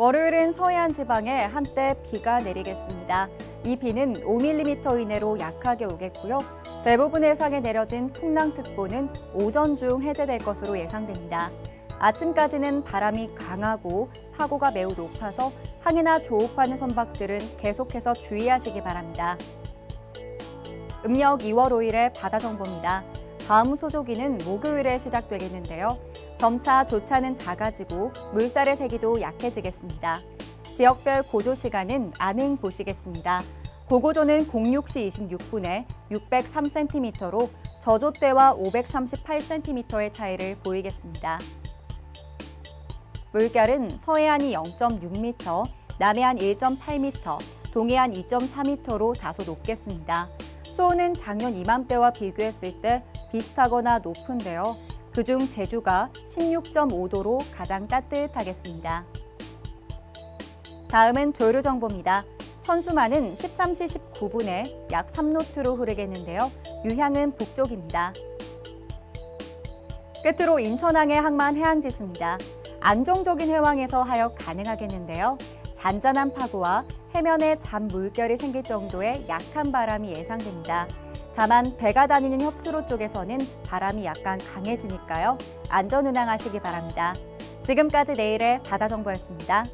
월요일은 서해안 지방에 한때 비가 내리겠습니다. 이 비는 5mm 이내로 약하게 오겠고요. 대부분 해상에 내려진 풍랑특보는 오전 중 해제될 것으로 예상됩니다. 아침까지는 바람이 강하고 파고가 매우 높아서 항해나 조업하는 선박들은 계속해서 주의하시기 바랍니다. 음력 2월 5일의 바다 정보입니다. 다음 소조기는 목요일에 시작되겠는데요. 점차 조차는 작아지고 물살의 세기도 약해지겠습니다. 지역별 고조 시간은 안행 보시겠습니다. 고고조는 06시 26분에 603cm로 저조 때와 538cm의 차이를 보이겠습니다. 물결은 서해안이 0.6m, 남해안 1.8m, 동해안 2.4m로 다소 높겠습니다. 수온은 작년 이맘때와 비교했을 때 비슷하거나 높은데요. 그중 제주가 16.5도로 가장 따뜻하겠습니다. 다음은 조류 정보입니다. 천수만은 13시 19분에 약 3노트로 흐르겠는데요. 유향은 북쪽입니다. 끝으로 인천항의 항만 해양지수입니다. 안정적인 해왕에서 하역 가능하겠는데요. 잔잔한 파고와 해면에 잔 물결이 생길 정도의 약한 바람이 예상됩니다. 다만 배가 다니는 협수로 쪽에서는 바람이 약간 강해지니까요. 안전 운항하시기 바랍니다. 지금까지 내일의 바다 정보였습니다.